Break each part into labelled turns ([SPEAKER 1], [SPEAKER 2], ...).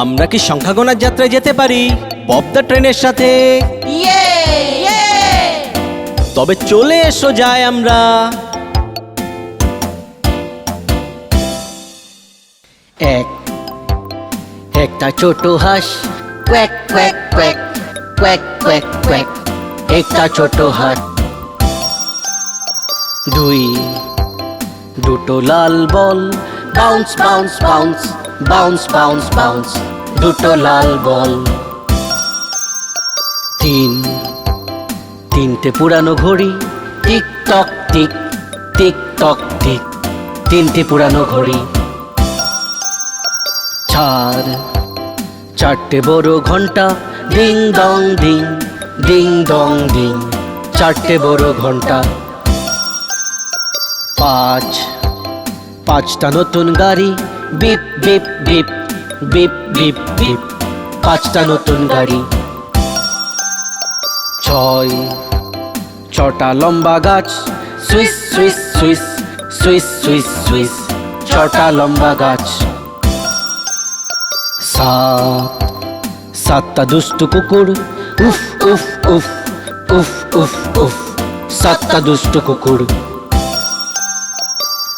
[SPEAKER 1] আমরা কি সংখ্যা গোনার যাত্রায় যেতে পারি? পদ্মা ট্রেনের সাথে। তবে চলে এসো যায় আমরা।
[SPEAKER 2] এক একটা ছোট হাঁস। Quack quack quack quack quack quack একটা ছোট হাঁস। দুই দুটো লাল বল। Bounce bounce bounce bounce bounce bounce দুটো লাল বল। তিন। তিনটে পুরানো ঘড়ি। Tick tock, tick tick tock, tick. তিনটে পুরানো ঘড়ি। চার। চারটে বড় ঘণ্টা। Ding dong ding ding dong ding. চারটে বড় ঘণ্টা। পাঁচ। পাঁচটা নতুন গাড়ি। Beep beep beep beep beep beep, পাঁচটা নতুন গাড়ি। ছয়, ছটা লম্বা গাছ, swish swish swish swish swish swish, ছটা লম্বা গাছ। সাত, সাতটা দুষ্টু কুকুর, উফ উফ উফ উফ উফ উফ, সাতটা দুষ্টু কুকুর।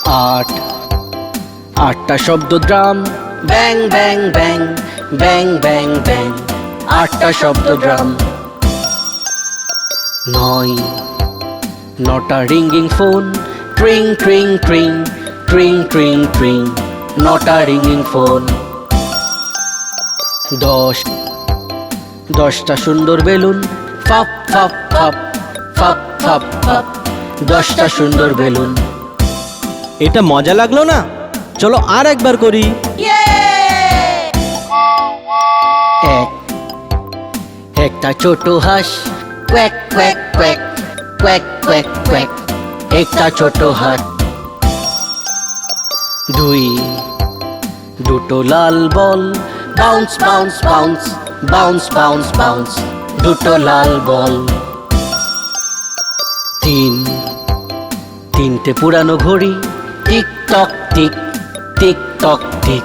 [SPEAKER 2] আট আটটা শব্দ ড্রাম। ব্যাং ব্যাং ব্যাং ব্যাং ব্যাং ব্যাং, আটটা শব্দ ড্রাম। নয়। নটা রিঙ্গিং ফোন। ট্রিং ট্রিং ট্রিং ট্রিং ট্রিং ট্রিং, নটা রিঙ্গিং ফোন। দশ। দশটা সুন্দর বেলুন। ফাপ ফাপ ফাপ ফাপ ফাপ ফাপ, দশটা সুন্দর বেলুন।
[SPEAKER 1] এটা মজা লাগল না? চলো আর একবার করি।
[SPEAKER 2] এক একটা ছোট হাঁস। Quack quack quack quack quack quack একটা ছোট হাঁস। দুই দুটো লাল বল। Bounce bounce bounce bounce bounce bounce দুটো লাল বল। তিন তিনটে পুরানো ঘড়ি। Tick tock tick tick tock tick,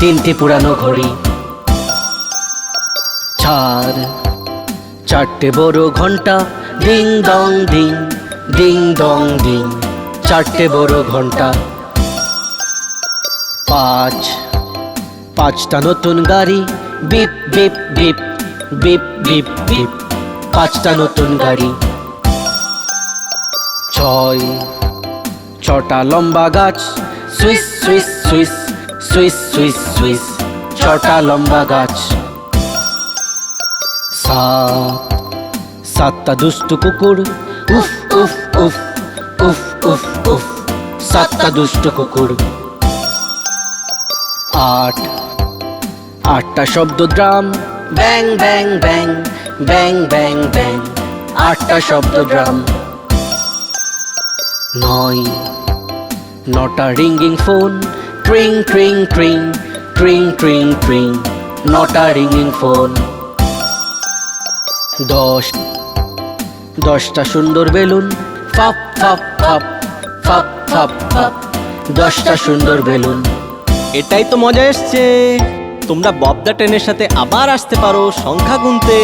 [SPEAKER 2] তিনটে পুরানো ঘড়ি। চার, চারটে বড় ঘণ্টা, ding dong ding ding dong ding, চারটে বড় ঘণ্টা। পাঁচ, পাঁচটা নতুন গাড়ি, beep beep beep beep beep beep, পাঁচটা নতুন গাড়ি। ছয়, ছটা লম্বা গাছ swish swish swish swish swish swish, ছটা লম্বা গাছ। সাত, সাতটা দুষ্টু কুকুর, উফ উফ উফ উফ উফ উফ, সাতটা দুষ্টু কুকুর। আট, আটটা শব্দ ড্রাম, ব্যাং ব্যাং ব্যাং ব্যাং ব্যাং ব্যাং, আটটা শব্দ ড্রাম। নয় নটা রিঙ্গিং ফোন ট্রিং ট্রিং ট্রিং ট্রিং ট্রিং ট্রিং নটা রিঙ্গিং ফোন দশ। দশটা সুন্দর বেলুন। ফাপ ফাপ ফাপ। ফাপ ফাপ ফাপ। দশটা সুন্দর বেলুন।
[SPEAKER 1] এটাই তো মজা এসছে। তোমরা ববদা ট্রেনের সাথে আবার আসতে পারো সংখ্যা গুনতে।